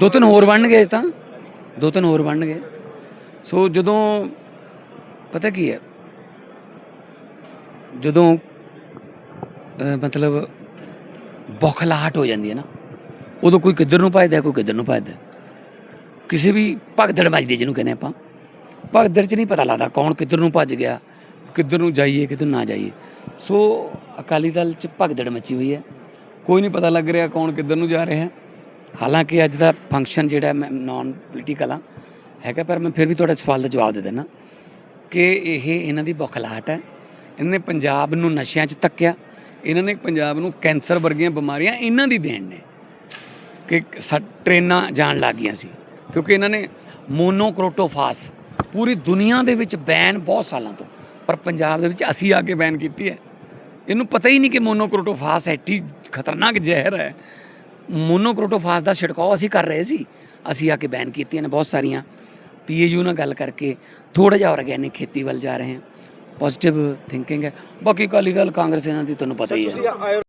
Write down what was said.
ਦੋ ਤਿੰਨ ਹੋਰ ਬਣਨਗੇ ਤਾਂ। ਦੋ ਤਿੰਨ ਹੋਰ ਬਣਨਗੇ। ਸੋ ਜਦੋਂ, ਪਤਾ ਕੀ ਹੈ? ਜਦੋਂ ਮਤਲਬ ਬੌਖਲਾਹਟ ਹੋ ਜਾਂਦੀ ਹੈ ਨਾ, ਉਦੋਂ ਕੋਈ ਕਿੱਧਰ ਨੂੰ ਭੱਜਦਾ ਕੋਈ ਕਿੱਧਰ ਨੂੰ ਭੱਜਦਾ ਕਿਸੇ ਵੀ ਭਗਦੜ ਮੱਚਦੀ ਜਿਹਨੂੰ ਕਹਿੰਦੇ ਆਪਾਂ। ਭਗਦੜ 'ਚ ਨਹੀਂ ਪਤਾ ਲੱਗਦਾ ਕੌਣ ਕਿੱਧਰ ਨੂੰ ਭੱਜ ਗਿਆ, ਕਿੱਧਰ ਨੂੰ ਜਾਈਏ, ਕਿੱਧਰ ਨਾ ਜਾਈਏ। ਸੋ ਅਕਾਲੀ ਦਲ 'ਚ ਭਗਦੜ ਮੱਚੀ ਹੋਈ ਹੈ। ਕੋਈ ਨਹੀਂ ਪਤਾ ਲੱਗ ਰਿਹਾ ਕੌਣ ਕਿੱਧਰ ਨੂੰ ਜਾ ਰਿਹਾ ਹੈ। ਹਾਲਾਂਕਿ ਅੱਜ ਦਾ ਫੰਕਸ਼ਨ ਜਿਹੜਾ ਮੈਂ ਨਾਨ ਪੋਲੀਟੀਕਲ ਆ ਹੈਗਾ, ਪਰ ਮੈਂ ਫਿਰ ਵੀ ਤੁਹਾਡਾ ਸਵਾਲ ਦਾ ਜਵਾਬ ਦੇ ਦੇਣਾ ਕਿ ਇਹ ਇਹਨਾਂ ਦੀ ਬੌਖਲਾਹਟ ਹੈ। ਇਹਨਾਂ ਨੇ ਪੰਜਾਬ ਨੂੰ ਨਸ਼ਿਆਂ 'ਚ ਧੱਕਿਆ, ਇਹਨਾਂ ਨੇ ਪੰਜਾਬ ਨੂੰ ਕੈਂਸਰ ਵਰਗੀਆਂ ਬਿਮਾਰੀਆਂ ਇਹਨਾਂ ਦੀ ਦੇਣ ਨੇ ਕਿ ਸਾ ਟ੍ਰੇਨਾਂ ਜਾਣ ਲੱਗ ਗਈਆਂ ਸੀ, ਕਿਉਂਕਿ ਇਹਨਾਂ ਨੇ ਮੋਨੋਕ੍ਰੋਟੋਫਾਸ ਪੂਰੀ ਦੁਨੀਆ ਦੇ ਵਿੱਚ ਬੈਨ ਬਹੁਤ ਸਾਲਾਂ ਤੋਂ, ਪਰ ਪੰਜਾਬ ਦੇ ਵਿੱਚ ਅਸੀਂ ਆ ਕੇ ਬੈਨ ਕੀਤੀ ਹੈ। ਇਹਨੂੰ ਪਤਾ ਹੀ ਨਹੀਂ ਕਿ ਮੋਨੋਕ੍ਰੋਟੋਫਾਸ ਐਟੀ ਖਤਰਨਾਕ ਜ਼ਹਿਰ ਹੈ। ਮੋਨੋਕ੍ਰੋਟੋਫਾਸ ਦਾ ਛਿੜਕਾਅ ਅਸੀਂ ਕਰ ਰਹੇ ਸੀ। ਅਸੀਂ ਆ ਕੇ ਬੈਨ ਕੀਤੀਆਂ ਨੇ ਬਹੁਤ ਸਾਰੀਆਂ। ਪੀਏਯੂ ਨਾਲ ਗੱਲ ਕਰਕੇ ਥੋੜਾ ਜਿਹਾ ਆਰਗੈਨਿਕ ਖੇਤੀ ਵੱਲ ਜਾ ਰਹੇ ਹਾਂ। ਪੋਜ਼ਿਟਿਵ ਥਿੰਕਿੰਗ ਹੈ। ਬਾਕੀ ਅਕਾਲੀ ਦਲ, ਕਾਂਗਰਸ ਇਹਨਾਂ ਦੀ ਤੁਹਾਨੂੰ ਪਤਾ ਹੀ ਹੈ।